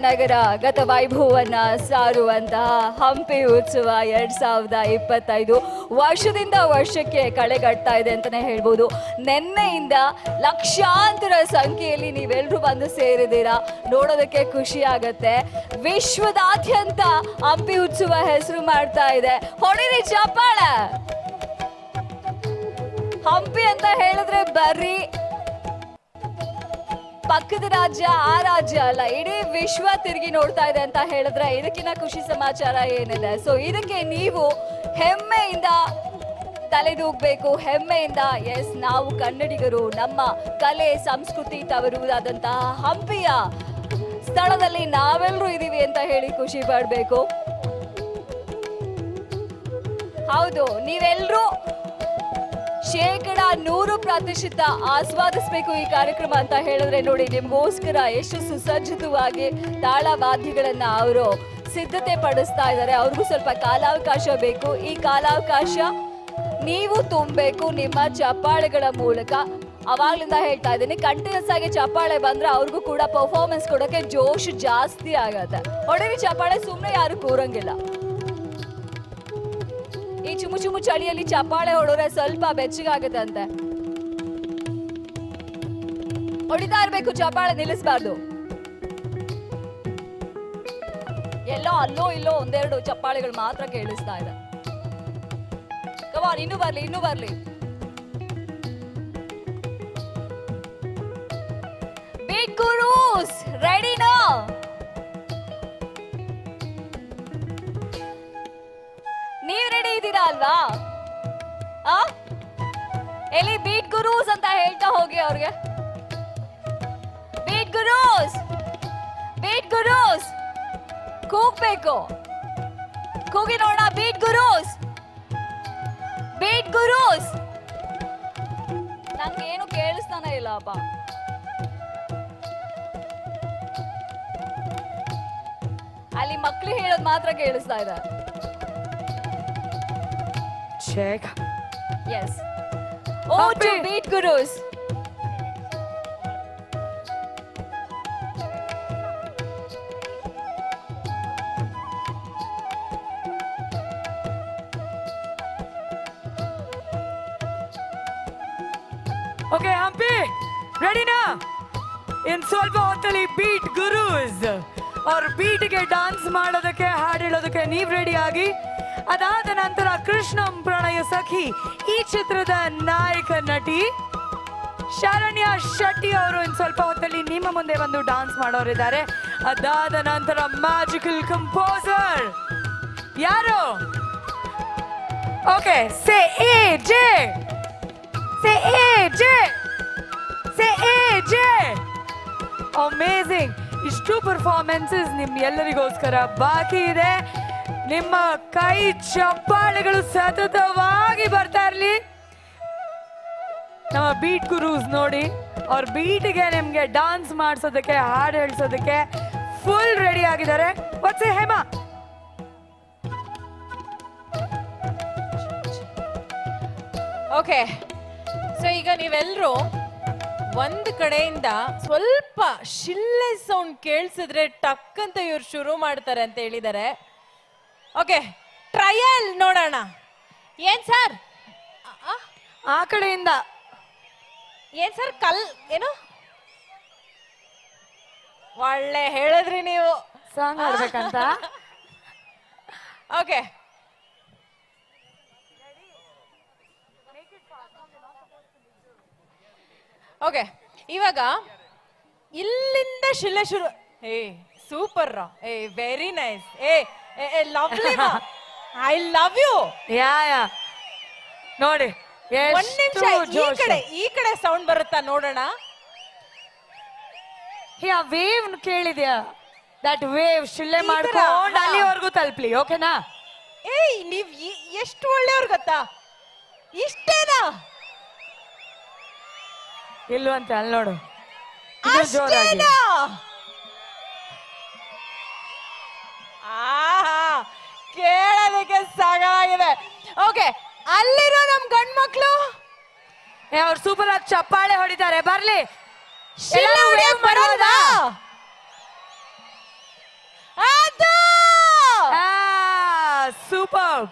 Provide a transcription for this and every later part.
ನಗರ ಗತ ವೈಭವವನ್ನ ಸಾರುವಂತಹ ಹಂಪಿ ಉತ್ಸವ ಎರಡ್ ಸಾವಿರದ ಇಪ್ಪತ್ತೈದು ವರ್ಷದಿಂದ ವರ್ಷಕ್ಕೆ ಕಳೆಗಟ್ತಾ ಇದೆ ಅಂತಾನೆ ಹೇಳ್ಬೋದು. ನಿನ್ನೆಯಿಂದ ಲಕ್ಷಾಂತರ ಸಂಖ್ಯೆಯಲ್ಲಿ ನೀವೆಲ್ಲರೂ ಬಂದು ಸೇರಿದ್ದೀರಾ? ನೋಡೋದಕ್ಕೆ ಖುಷಿ ಆಗತ್ತೆ. ವಿಶ್ವದಾದ್ಯಂತ ಹಂಪಿ ಉತ್ಸವ ಹೆಸರು ಮಾಡ್ತಾ ಇದೆ. ಹೊಡಿರಿ ಚಪ್ಪಾಳ! ಹಂಪಿ ಅಂತ ಹೇಳಿದ್ರೆ ಬರ್ರಿ. ಪಕ್ಕದ ರಾಜ್ಯ, ಆ ರಾಜ್ಯ ಅಲ್ಲ, ಇಡೀ ವಿಶ್ವ ತಿರುಗಿ ನೋಡ್ತಾ ಇದೆ ಅಂತ ಹೇಳಿದ್ರೆ ಇದಕ್ಕಿಂತ ಖುಷಿ ಸಮಾಚಾರ ಏನಿದೆ ಸೊ ಇದಕ್ಕೆ ನೀವು ಹೆಮ್ಮೆಯಿಂದ ತಲೆದೂಗ್ಬೇಕು, ಹೆಮ್ಮೆಯಿಂದ ಎಸ್ ನಾವು ಕನ್ನಡಿಗರು, ನಮ್ಮ ಕಲೆ, ಸಂಸ್ಕೃತಿ ತವರುವುದಾದಂತಹ ಹಂಪಿಯ ಸ್ಥಳದಲ್ಲಿ ನಾವೆಲ್ಲರೂ ಇದೀವಿ ಅಂತ ಹೇಳಿ ಖುಷಿ ಪಡ್ಬೇಕು. ಹೌದು ನೀವೆಲ್ಲರೂ ಶೇಕಡ ನೂರು ಪ್ರತಿಶತ ಆಸ್ವಾದಿಸಬೇಕು ಈ ಕಾರ್ಯಕ್ರಮ ಅಂತ ಹೇಳಿದ್ರೆ ನೋಡಿ, ನಿಮ್ಗೋಸ್ಕರ ಎಷ್ಟು ಸುಸಜ್ಜಿತವಾಗಿ ತಾಳವಾದ್ಯಗಳನ್ನ ಅವರು ಸಿದ್ಧತೆ ಪಡಿಸ್ತಾ ಇದ್ದಾರೆ. ಅವ್ರಿಗೂ ಸ್ವಲ್ಪ ಕಾಲಾವಕಾಶ ಬೇಕು. ಈ ಕಾಲಾವಕಾಶ ನೀವು ತುಂಬಬೇಕು ನಿಮ್ಮ ಚಪ್ಪಾಳೆಗಳ ಮೂಲಕ. ಅವಾಗ್ಲಿಂದ ಹೇಳ್ತಾ ಇದ್ದೀನಿ ಕಂಟಿನ್ಯೂಸ್ ಆಗಿ ಚಪ್ಪಾಳೆ ಬಂದ್ರೆ ಅವ್ರಿಗೂ ಕೂಡ ಪರ್ಫಾರ್ಮೆನ್ಸ್ ಕೊಡೋಕೆ ಜೋಶ್ ಜಾಸ್ತಿ ಆಗತ್ತೆ. ಒಡವಿ ಚಪ್ಪಾಳೆ ಸುಮ್ಮನೆ ಯಾರು ಕೂರಂಗಿಲ್ಲ. ಈ ಚುಮು ಚುಮು ಚಳಿಯಲ್ಲಿ ಚಪ್ಪಾಳೆ ಹೊಡೋರೆ ಸ್ವಲ್ಪ ಬೆಚ್ಚಗಾಗುತ್ತಂತೆ. ಹೊಡಿತಾ ಇರ್ಬೇಕು, ಚಪ್ಪಾಳೆ ನಿಲ್ಲಿಸಬಾರ್ದು. ಎಲ್ಲೋ ಅಲ್ಲೋ ಇಲ್ಲೋ ಒಂದೆರಡು ಚಪ್ಪಾಳೆಗಳು ಮಾತ್ರ ಕೇಳಿಸ್ತಾ ಇದೆ. ಕಮಾನ್ ಇನ್ನು ಬರ್ಲಿ ಇನ್ನು ಬರ್ಲಿ. ಬಿಗ್ ಇದ್ದೀರಾ ಅಲ್ವಾ? ಆ? ಎಲ್ಲಿ ಬೀಟ್ ಗುರೂಸ್ ಅಂತ ಹೇಳ್ತಾ ಹೋಗಿ ಅವ್ರಿಗೆ. Beat gurus! Beat gurus! ಕೂಗ್ಬೇಕು. ಕೂಗಿ ನೋಡೋಣ ಬೀಟ್ ಗುರೂಸ್! ಬೀಟ್ ಗುರೂಸ್! ನಂಗೆ ಏನು ಕೇಳಿಸ್ತಾನೆ ಇಲ್ಲ, ಅಪ್ಪ. ಅಲ್ಲಿ ಮಕ್ಳು ಹೇಳೋದು ಮಾತ್ರ ಕೇಳಿಸ್ತಾ ಇದೆ. Check. Yes. Oh, to Happy. beat gurus. Okay Hampi ರೆಡಿನಾ ಇನ್ ಸ್ವಲ್ಪ ಹೊತ್ತಲ್ಲಿ ಬೀಟ್ ಗುರೂಸ್ ಅವ್ರ ಬೀಟ್ಗೆ ಡಾನ್ಸ್ ಮಾಡೋದಕ್ಕೆ ಹಾಡು ಹೇಳೋದಕ್ಕೆ ನೀವ್ ರೆಡಿ ಆಗಿ ಅದಾದ ನಂತರ ಕೃಷ್ಣಂ ಪ್ರಣಯ ಸಖಿ ಈ ಚಿತ್ರದ ನಾಯಕ ನಟಿ ಶರಣ್ಯ ಶೆಟ್ಟಿ ಅವರು ಇನ್ ಸ್ವಲ್ಪ ಹೊತ್ತಲ್ಲಿ ನಿಮ್ಮ ಮುಂದೆ ಬಂದು ಡಾನ್ಸ್ ಮಾಡೋರಿದ್ದಾರೆ. ಅದಾದ ನಂತರ ಮ್ಯಾಜಿಕಲ್ ಕಂಪೋಸರ್ ಯಾರು? Okay say A J say A J say A J amazing ಇಷ್ಟು ಪರ್ಫಾರ್ಮೆನ್ಸಸ್ ನಿಮ್ ಎಲ್ಲರಿಗೋಸ್ಕರ ಬಾಕಿ ಇದೆ. ನಿಮ್ಮ ಕೈ ಚಪ್ಪಾಳೆಗಳು ಸತತವಾಗಿ ಬರ್ತಾ ಇರ್ಲಿ. ನಮ್ಮ ಬೀಟ್ ಗುರುಸ್ ನೋಡಿ, ಅವ್ರ ಬೀಟ್ಗೆ ನಿಮ್ಗೆ ಡಾನ್ಸ್ ಮಾಡಿಸೋದಕ್ಕೆ, ಹಾಡು ಹೇಳಿಸೋದಕ್ಕೆ ಫುಲ್ ರೆಡಿ ಆಗಿದ್ದಾರೆ. ಮತ್ತೆ ಹೇಮಾ ಓಕೆ ಸೊ ಈಗ ನೀವೆಲ್ಲರೂ ಒಂದು ಕಡೆಯಿಂದ ಸ್ವಲ್ಪ ಶಿಲ್ಲೆ ಸೌಂಡ್ ಕೇಳಿಸಿದ್ರೆ ಟಕ್ ಅಂತ ಇವ್ರು ಶುರು ಮಾಡ್ತಾರೆ ಅಂತ ಹೇಳಿದ್ದಾರೆ. ಓಕೆ ಟ್ರಯಲ್ ನೋಡೋಣ. ಏನ್ ಸರ್ ಆ ಕಡೆಯಿಂದ. ಏನ್ ಸರ್ ಕಲ್ ಏನು? ಒಳ್ಳೆ ಹೇಳಿದ್ರಿ ನೀವು. ಸಾಂಗ್ ಆಡ್ಬೇಕಂತ ಓಕೆ ಓಕೆ ಇವಾಗ ಇಲ್ಲಿಂದ ಶಿಲೆ ಶುರು ಏ ಸೂಪರ್ ಏ ವೆರಿ ನೈಸ್ ಏ ಲವ್ಲಿ ಐ ಲವ್ ಯು ಯಾ ಯಾ. ನೋಡಿ ಒಂದ್ ನಿಮಿಷ ಎಷ್ಟು ಈ ಜೋಶು. ಕಡೆ ಈ ಕಡೆ ಸೌಂಡ್ ಬರುತ್ತಾ ನೋಡೋಣ? ಹೇ ಆ ವೇವ್ ಕೇಳಿದ್ಯಾ? ದಟ್ ವೇವ್ ಶಿಳ್ಳೆ ಈ ಮಾಡ್ಕೊಂಡು ಹಾ. ಅಲ್ಲಿವರೆಗೂ ತಲುಪ್ಲಿ ಓಕೆನಾ? ಏಯ್ ನೀವ್ ಈ- ಎಷ್ಟು ಒಳ್ಳೆಯವ್ರು ಗೊತ್ತಾ? ಇಷ್ಟೇನಾ? ಇಲ್ವಂತೆ ಅಲ್ಲಿ ನೋಡು. ಜೋರಾಗಿ. ಅಷ್ಟೇನಾ? ಆಹಾ ಕೇಳೋದಕ್ಕೆ ಸಾಕಾಗಿದೆ. ಓಕೆ ಅಲ್ಲಿರೋ ನಮ್ ಗಂಡ್ ಮಕ್ಳು ಅವ್ರು ಸೂಪರ್ ಆಗಿ ಚಪ್ಪಾಳೆ ಹೊಡಿತಾರೆ. ಬರ್ಲಿ. ಸೂಪರ್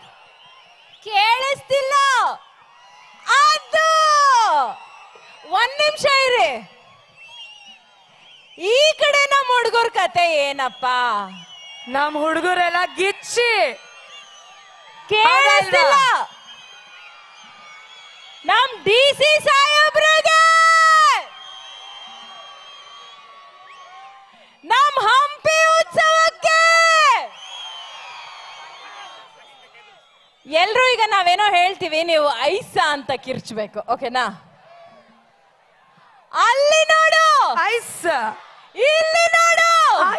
ಕೇಳಿಸ್ತಿಲ್ಲ. ಅದು! ಒಂದ್ ನಿಮಿಷ ಇರಿ. ಈ ಕಡೆ ನಮ್ಮ ಹುಡುಗರ ಕತೆ ಏನಪ್ಪಾ? ನಮ್ ಹುಡುಗರೆಲ್ಲ ಗಿಚ್ಚಿ. ಕೇಳಿಸ್ತಿಲ್ಲ. ನಮ್ ಡಿ ಸಿ ಸಾಹೇಬ್ರಿಗೆ. ನಮ್ ಹಂಪಿ ಉತ್ಸವಕ್ಕೆ. ಎಲ್ರು ಈಗ ನಾವೇನೋ ಹೇಳ್ತೀವಿ ನೀವು ಐಸ ಅಂತ ಕಿರ್ಚ್ಬೇಕು. ಓಕೆನಾ? ಅಲ್ಲಿ ನೋಡು. ಐಸ. ಇಲ್ಲಿ ನೋಡು.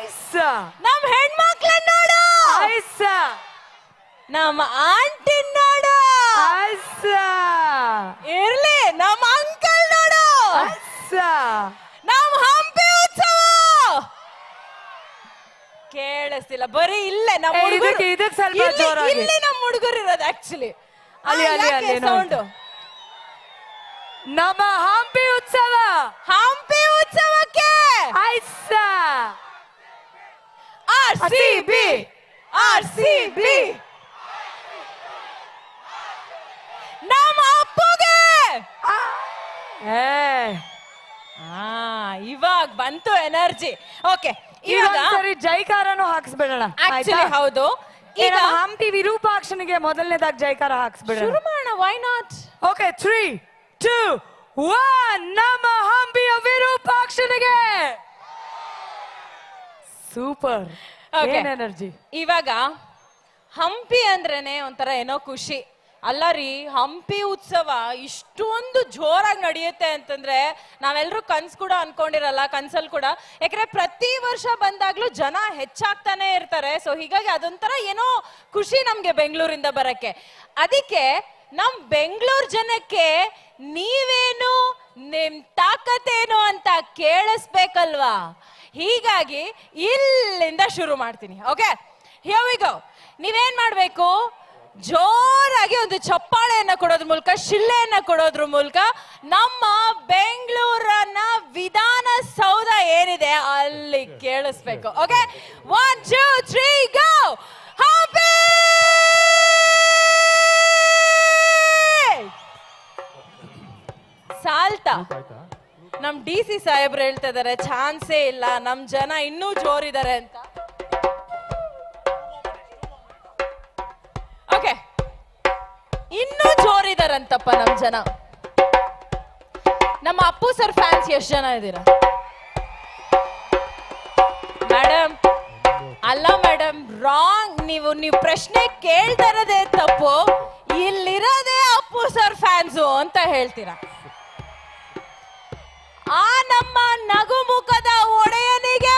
ಐಸ್ ನಮ್ ಹೆಣ್ಮಕ್ಳನ್ನ ನೋಡು ಐಸ್ ನಮ್ಮ ಆಂಟಿ ನೋಡು. ಇರ್ಲಿ ನಮ್ಮ ಅಂಕಲ್ ನೋಡು. ಅಸ್ಸಾ. ನಮ್ಮ ಹಂಪಿ ಉತ್ಸವ. ಕೇಳಿಸ್ತಿಲ್ಲ ಬರೀ ಇಲ್ಲೇ ನಮ್ಮ ಏ, ಹುಡುಗರು. ಇದಕ್ಕೆ- ಇದಕ್ಕೆ ಸ್ವಲ್ಪ ಇಲ್ಲಿ- ಜೋರಾಗಿ. ಇಲ್ಲಿ ನಮ್ಮ ಹುಡುಗರು ಇರೋದು ಆಕ್ಚುಲಿ ಅಲ್ಲಿ, ಅಲ್ಲಿ, ಅಲ್ಲಿ. ಸೌಂಡ್ ನಮ್ಮ ಹಂಪಿ ಉತ್ಸವ. ಹಂಪಿ ಉತ್ಸವಕ್ಕೆ? Ice R C B R C B ನಮ್ಮ ಅಪ್ಪುಗೆ! ಏ. ಆ ಇವಾಗ ಬಂತು ಎನರ್ಜಿ. ಓಕೆ ಇವಾಗ ಸರಿ ಜೈಕಾರನು ಹಾಕ್ಸ್ಬಿಡೋಣ ಆಕ್ಚುಲಿ ಹೌದು. ಈಗ ಹಂಪಿ ವಿರೂಪಾಕ್ಷನಿಗೆ ಮೊದಲನೇದಾಗಿ ಜೈಕಾರ ಹಾಕ್ಸ್ಬಿಡೋಣ. ಶುರು ಮಾಡೋಣ why not okay three two one ನಮ್ಮ ಹಂಪಿಯ ವಿರೂಪಾಕ್ಷನಿಗೆ! Super energy? ಇವಾಗ ಹಂಪಿ ಅಂದ್ರೇನೆ ಒಂಥರ ಏನೋ ಖುಷಿ. ಅಲ್ಲ ರೀ, ಹಂಪಿ ಉತ್ಸವ ಇಷ್ಟೊಂದು ಜೋರಾಗಿ ನಡೆಯುತ್ತೆ ಅಂತಂದ್ರೆ ನಾವೆಲ್ಲರೂ ಕನ್ಸ್ ಕೂಡ ಅನ್ಕೊಂಡಿರಲ್ಲ ಕನ್ಸಲ್ಲಿ ಕೂಡ. ಯಾಕಂದ್ರೆ ಪ್ರತಿ ವರ್ಷ ಬಂದಾಗ್ಲೂ ಜನ ಹೆಚ್ಚಾಗ್ತಾನೆ ಇರ್ತಾರೆ. ಸೊ ಹೀಗಾಗಿ ಅದೊಂಥರ ಏನೋ ಖುಷಿ ನಮ್ಗೆ ಬೆಂಗಳೂರಿಂದ ಬರಕ್ಕೆ. ಅದಕ್ಕೆ ನಮ್ ಬೆಂಗಳೂರು ಜನಕ್ಕೆ ನೀವೇನು ನಿಮ್ ತಾಕತ್ತೇನು ಅಂತ ಕೇಳಿಸ್ಬೇಕಲ್ವಾ? ಹೀಗಾಗಿ ಇಲ್ಲಿಂದ ಶುರು ಮಾಡ್ತೀನಿ, ಓಕೆ? ಹಿಯರ್ ವಿ ಗೋ ನೀವೇನ್ ಮಾಡ್ಬೇಕು? ಜೋರಾಗಿ ಒಂದು ಚಪ್ಪಾಳೆಯನ್ನ ಕೊಡೋದ್ರ ಮೂಲಕ ಶಿಲ್ಲೆಯನ್ನ ಕೊಡೋದ್ರ ಮೂಲಕ ನಮ್ಮ ಬೆಂಗಳೂರನ್ನ ವಿಧಾನಸೌಧ ಏನಿದೆ ಅಲ್ಲಿ ಕೇಳಿಸ್ಬೇಕು. Okay one two three go ಸಾಲ್ತಾ? ನಮ್ ಡಿ ಸಿ ಸಾಹೇಬ್ರು ಹೇಳ್ತಾ ಇದಾರೆ ಚಾನ್ಸೇ ಇಲ್ಲ ನಮ್ ಜನ ಇನ್ನೂ ಜೋರಿದ್ದಾರೆ ಅಂತ. ಇನ್ನೂ ಜೋರಿದಾರಂತಪ್ಪ ನಮ್ ಜನ. ನಮ್ಮ ಅಪ್ಪು ಸರ್ ಫ್ಯಾನ್ಸ್ ಎಷ್ಟು ಜನ ಇದೀರ ಮೇಡಮ್ ಅಲ್ಲ ಮೇಡಮ್ ರಾಂಗ್ ನೀವು ನೀವು ಪ್ರಶ್ನೆ ಕೇಳ್ತಾರದೇ ತಪ್ಪು. ಇಲ್ಲಿರೋದೇ ಅಪ್ಪು ಸರ್ ಫ್ಯಾನ್ಸ್ ಅಂತ ಹೇಳ್ತೀರಾ? ಆ ನಮ್ಮ ನಗು ಮುಖದ ಒಡೆಯನಿಗೆ